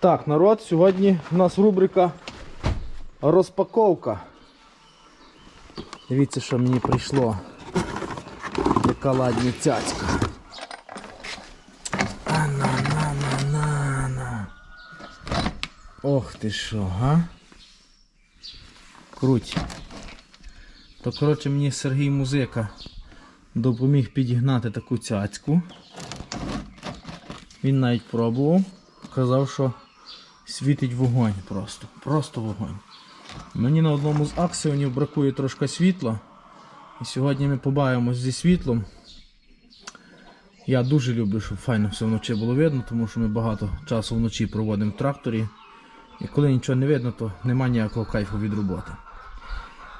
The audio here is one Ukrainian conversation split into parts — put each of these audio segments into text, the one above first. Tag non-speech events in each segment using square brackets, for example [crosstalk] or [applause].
Так, народ, сьогодні у нас рубрика розпаковка. Дивіться, що мені прийшло. Яка ладня цяцька. Ана-на-на-на-на. Ох ти що, га? Круть. То, коротше, мені Сергій Музика допоміг підігнати таку цяцьку. Він навіть пробував. Казав, що світить вогонь просто. Просто вогонь. Мені на одному з аксіонів бракує трошки світла. І сьогодні ми побавимось зі світлом. Я дуже люблю, щоб файно все вночі було видно, тому що ми багато часу вночі проводимо в тракторі. І коли нічого не видно, то нема ніякого кайфу від роботи.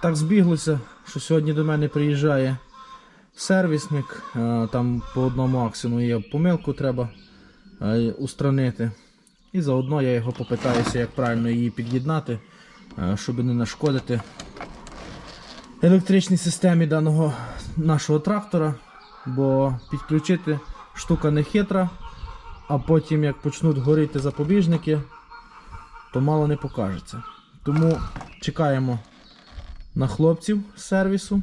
Так збіглося, що сьогодні до мене приїжджає сервісник. е, Там по одному аксіону є помилку, треба е, устранити. І заодно я його попитаюся, як правильно її під'єднати, е, щоб не нашкодити електричній системі даного нашого трактора. Бо підключити штука не хитра, а потім як почнуть горіти запобіжники, то мало не покажеться. Тому чекаємо на хлопців з сервісу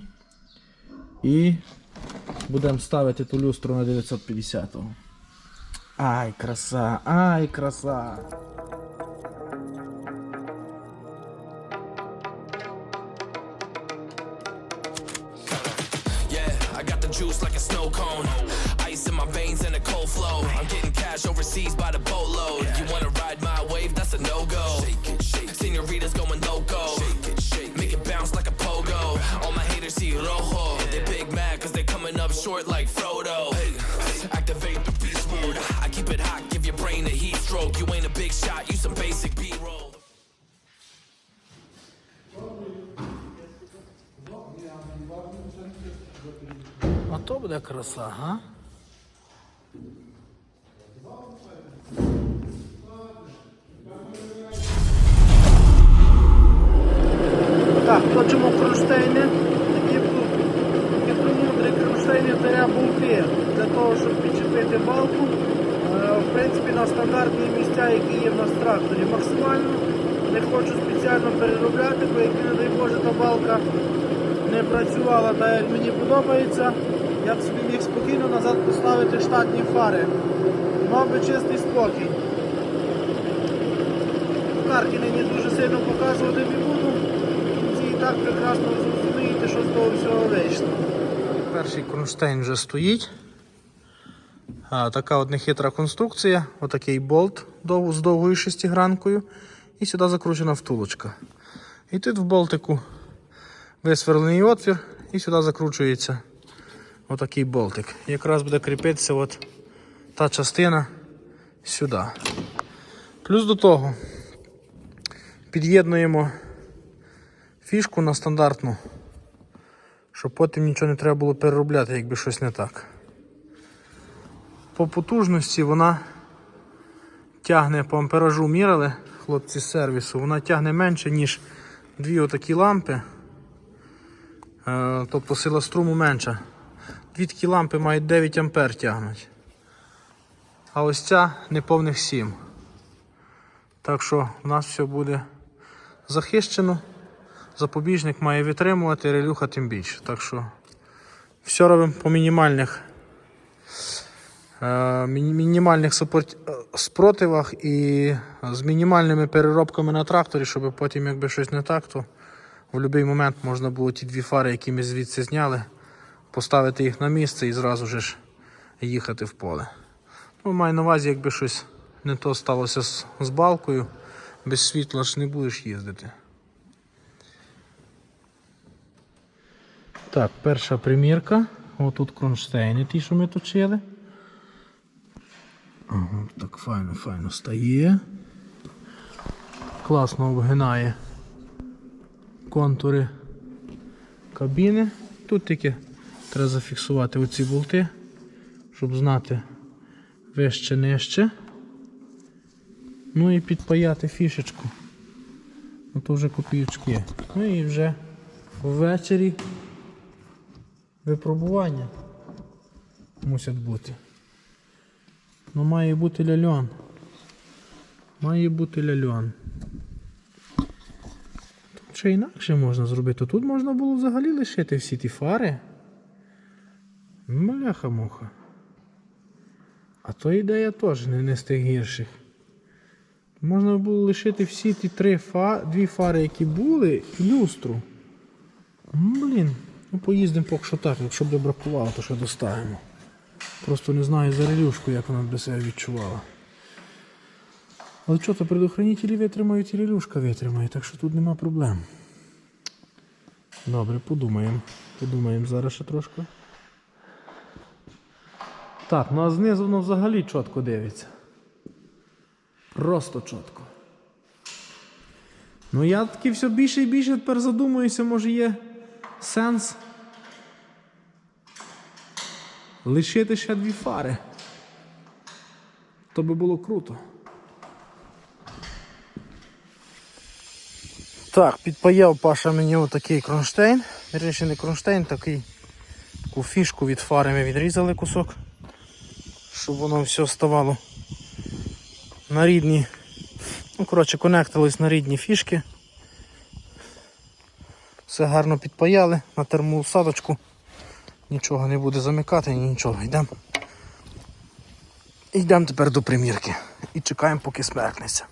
і будемо ставити ту люстру на 950-го. Ай, краса, ай, краса. Yeah, I got the juice like a snow cone. Ice in my veins and a cold flow. I'm getting cash overseas by the boatload. You wanna ride my wave? That's a no go. Senoritas going loco. Make it bounce like a pogo. All my haters see rojo. They big mad cause they coming up short like Frodo. Stroke. You ain't a big shot, you some basic B-roll. А то буде краса, га? Переробляти, бо як не дай Боже та балка не працювала так, як мені подобається, я б собі міг спокійно назад поставити штатні фари. Мав би чистий спокій. Карки нині дуже сильно показувати не буду. І так прекрасно зрозумієте, що з того всього вийшло. Перший кронштейн вже стоїть. А, така от нехитра конструкція, отакий болт з довгою шестигранкою. І сюди закручена втулочка. І тут в болтику висверлений отвір і сюди закручується отакий болтик. Якраз буде кріпитися от та частина сюди. Плюс до того під'єднуємо фішку на стандартну, щоб потім нічого не треба було переробляти, якби щось не так. По потужності вона тягне по амперажу мірили, хлопці сервісу, вона тягне менше, ніж дві отакі лампи. Е, Тобто сила струму менша. Дві такі лампи мають 9 ампер тягнуть. А ось ця неповних 7. Так що в нас все буде захищено. Запобіжник має витримувати, релюха тим більше. Так що все робимо по мінімальних міні- мінімальних е, спротивах і з мінімальними переробками на тракторі, щоб потім, якби щось не так, то в будь-який момент можна було ті дві фари, які ми звідси зняли, поставити їх на місце і зразу ж їхати в поле. Ну, маю на увазі, якби щось не то сталося з, з балкою, без світла ж не будеш їздити. Так, перша примірка. Отут кронштейни ті, що ми точили. Ага, так файно, файно стає. Класно обгинає контури кабіни. Тут тільки треба зафіксувати оці болти, щоб знати вище нижче. Ну і підпаяти фішечку. Ну то вже копійочки. Ну і вже ввечері випробування мусять бути. Ну має бути ляльон. Має бути ляльон. Тут ще інакше можна зробити. Тут можна було взагалі лишити всі ті фари. Маляха-муха. А то ідея теж не, з тих гірших. Можна було лишити всі ті три фа... дві фари, які були, люстру. Блін, ну поїздимо поки що так, якщо б бракувало, то ще доставимо. Просто не знаю за релюшку, як вона б себе відчувала. Але що, то предохранителі витримають і релюшка витримає, так що тут нема проблем. Добре, подумаємо. Подумаємо зараз ще трошки. Так, ну а знизу воно взагалі чітко дивиться. Просто чітко. Ну я таки все більше і більше тепер задумуюся, може є сенс лишити ще дві фари. То би було круто. Так, підпаяв Паша мені отакий кронштейн. Вірніше кронштейн, такий таку фішку від фари ми відрізали кусок, щоб воно все ставало на рідні. Ну, коротше, конектились на рідні фішки. Все гарно підпаяли на термоусадочку. Нічого не буде замикати, нічого. Йдемо. Йдемо тепер до примірки. І чекаємо, поки смеркнеться.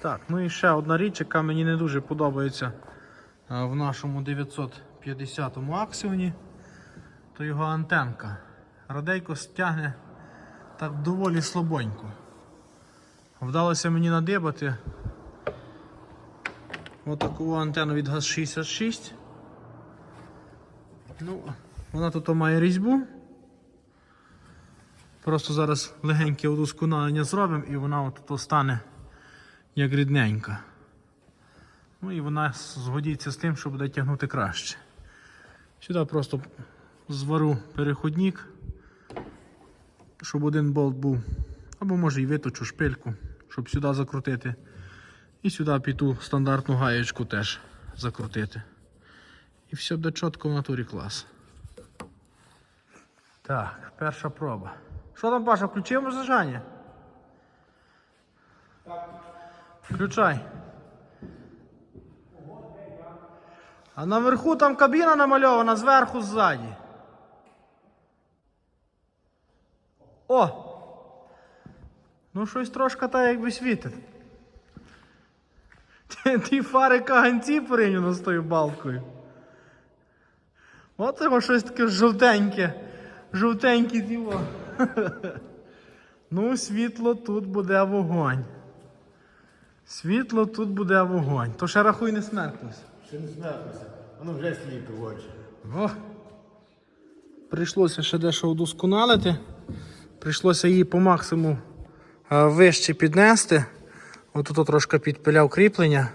Так, ну і ще одна річ, яка мені не дуже подобається в нашому 950 му аксіоні, то його антенка. Радейко стягне так доволі слабонько. Вдалося мені надибати отаку антенну від ГАЗ-66. Ну, вона тут має різьбу. Просто зараз легеньке удосконалення зробимо і вона от стане як рідненька. Ну і вона згодиться з тим, що буде тягнути краще. Сюди просто звару переходник, щоб один болт був. Або може і виточу шпильку, щоб сюди закрутити. І сюди під ту стандартну гаєчку теж закрутити. І все буде чітко в натурі клас. Так, перша проба. Що там, Паша, включимо зажання? Включай. А наверху там кабіна намальована зверху ззаді. О! Ну щось трошки так якби світить. Ті, фари каганці порівняно з тою балкою. Його щось таке жовтеньке. Жовтеньке діло. [laughs] Ну, світло тут буде вогонь. Світло тут буде вогонь. То ще рахуй не смерклося. Ще не смертися, воно вже сліпить в очі. О. Прийшлося ще дещо удосконалити. Прийшлося її по максимуму е, вище піднести. Отут трошки підпиляв кріплення,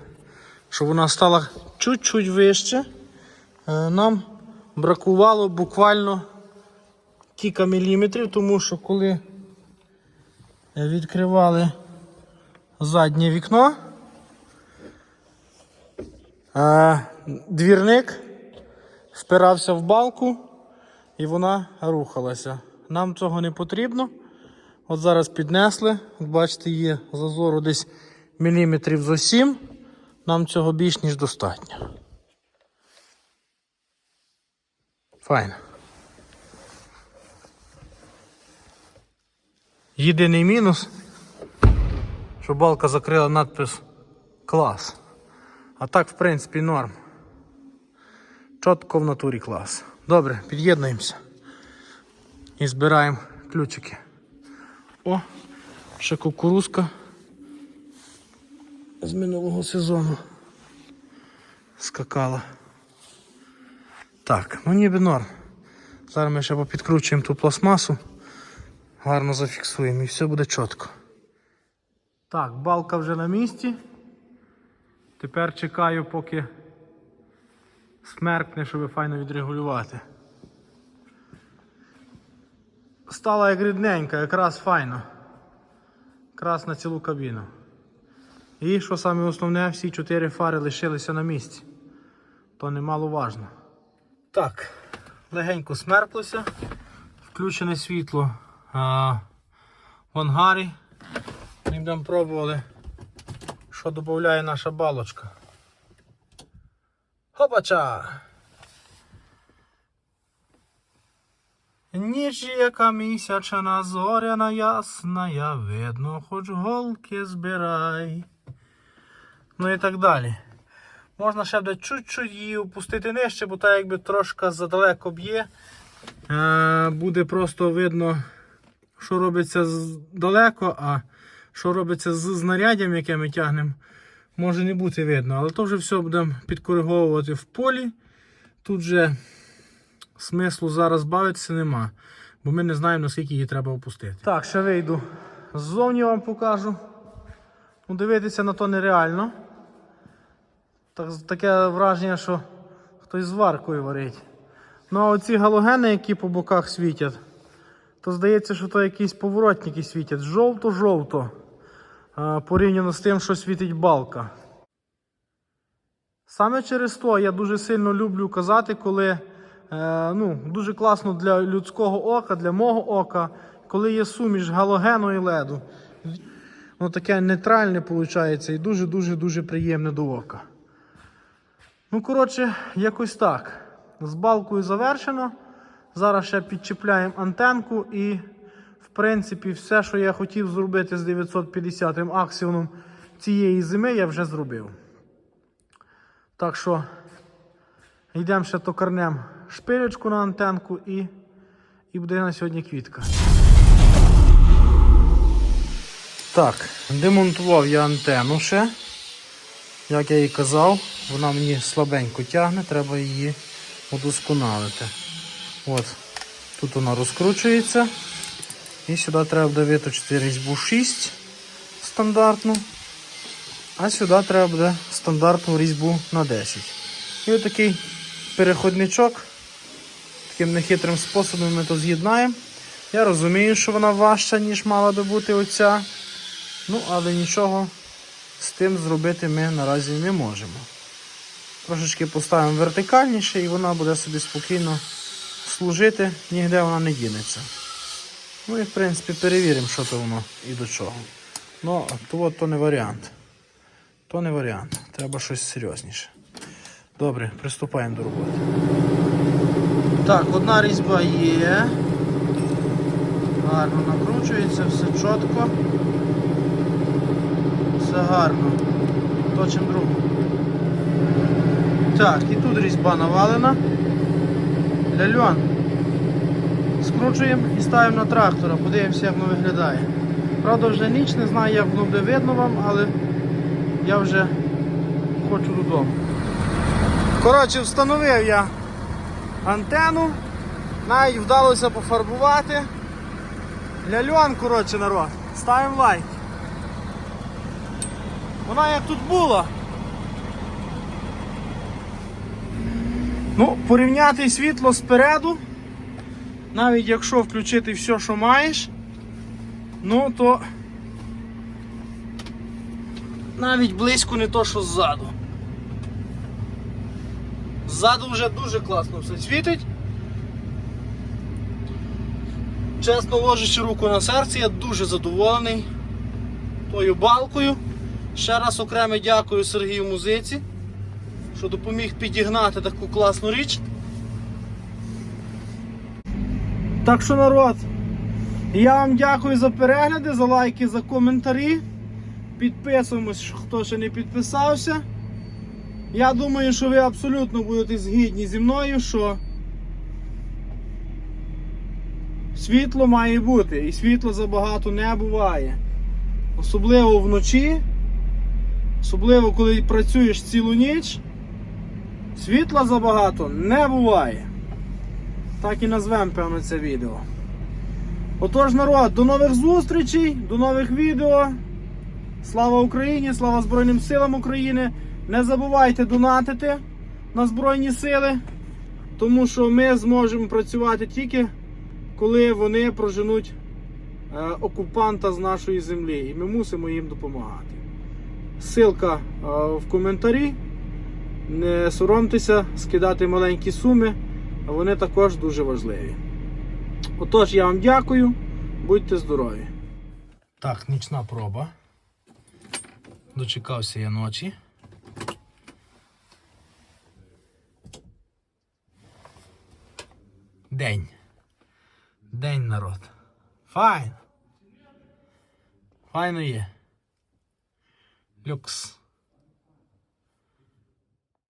щоб вона стала чуть-чуть вище. Е, Нам бракувало буквально кілька міліметрів, тому що коли відкривали заднє вікно, е, двірник впирався в балку і вона рухалася. Нам цього не потрібно. От зараз піднесли. Бачите, є зазору десь міліметрів зо 7. Нам цього більш ніж достатньо. Файно. Єдиний мінус, що балка закрила надпис клас. А так, в принципі, норм. Чітко в натурі клас. Добре, під'єднуємося. І збираємо ключики. О, ще кукурузка з минулого сезону скакала. Так, ну ніби норм. Зараз ми ще попідкручуємо ту пластмасу, гарно зафіксуємо і все буде чітко. Так, балка вже на місці. Тепер чекаю, поки смеркне, щоб файно відрегулювати. Стала як рідненька, якраз файно. Якраз на цілу кабіну. І що саме основне, всі чотири фари лишилися на місці. То немало важно. Так, легенько смерклося. Включене світло а, в ангарі. Ми будемо пробували, що додає наша балочка. Хопача! Ніч яка місячна, зоряна ясна, я видно, хоч голки збирай. Ну і так далі. Можна ще буде чуть-чуть її опустити нижче, бо так якби трошки задалеко б'є. Е, буде просто видно, що робиться з- далеко, а що робиться з знаряддям, яке ми тягнемо, може не бути видно. Але то вже все будемо підкориговувати в полі. Тут же смислу зараз бавитися нема, бо ми не знаємо, наскільки її треба опустити. Так, ще вийду. Ззовні вам покажу. Ну, дивитися на то нереально. Так, таке враження, що хтось з варкою варить. Ну а оці галогени, які по боках світять, то здається, що то якісь поворотники світять. Жовто-жовто. Порівняно з тим, що світить балка. Саме через то я дуже сильно люблю казати, коли е, ну, дуже класно для людського ока, для мого ока, коли є суміш галогену і леду. Воно таке нейтральне виходить і дуже-дуже дуже приємне до ока. Ну, коротше, якось так. З балкою завершено. Зараз ще підчіпляємо антенку і, в принципі, все, що я хотів зробити з 950-м аксіоном цієї зими, я вже зробив. Так що йдемо ще токарнем шпилечку на антенку і, і буде на сьогодні квітка. Так, демонтував я антенну ще. Як я і казав, вона мені слабенько тягне, треба її удосконалити. От, тут вона розкручується. І сюди треба виточити різьбу 6 стандартну. А сюди треба буде стандартну різьбу на 10. І отакий переходничок. Таким нехитрим способом ми то з'єднаємо. Я розумію, що вона важча, ніж мала би бути оця. Ну, але нічого з тим зробити ми наразі не можемо. Трошечки поставимо вертикальніше і вона буде собі спокійно служити, ніде вона не дінеться. Ну і в принципі перевіримо, що то воно і до чого. Ну, то, то не варіант. То не варіант. Треба щось серйозніше. Добре, приступаємо до роботи. Так, одна різьба є. Гарно накручується, все чітко. Все гарно. Точимо другу. Так, і тут різьба навалена. Ляльон. Скручуємо і ставимо на трактора, подивимося, як воно виглядає. Правда, вже ніч, не знаю, як воно буде видно вам, але я вже хочу додому. Коротше, встановив я антенну, навіть вдалося пофарбувати. Ляльон, коротше, народ, ставимо лайк. Вона як тут була. Ну, порівняти світло спереду, навіть якщо включити все, що маєш, ну то навіть близько не то, що ззаду. Ззаду вже дуже класно все світить. Чесно ложачи руку на серце, я дуже задоволений тою балкою. Ще раз окреме дякую Сергію Музиці, що допоміг підігнати таку класну річ. Так що, народ, я вам дякую за перегляди, за лайки, за коментарі. Підписуємось, хто ще не підписався. Я думаю, що ви абсолютно будете згідні зі мною, що світло має бути, і світла забагато не буває. Особливо вночі, особливо коли працюєш цілу ніч, світла забагато не буває. Так і назвемо, певно, це відео. Отож, народ, до нових зустрічей, до нових відео. Слава Україні, слава Збройним силам України. Не забувайте донатити на Збройні Сили, тому що ми зможемо працювати тільки коли вони проженуть е, окупанта з нашої землі, і ми мусимо їм допомагати. Ссылка е, в коментарі не соромтеся скидати маленькі суми, а вони також дуже важливі. Отож, я вам дякую, будьте здорові. Так, нічна проба. Дочекався я ночі. День. День народ. Файн. Файно є. Люкс.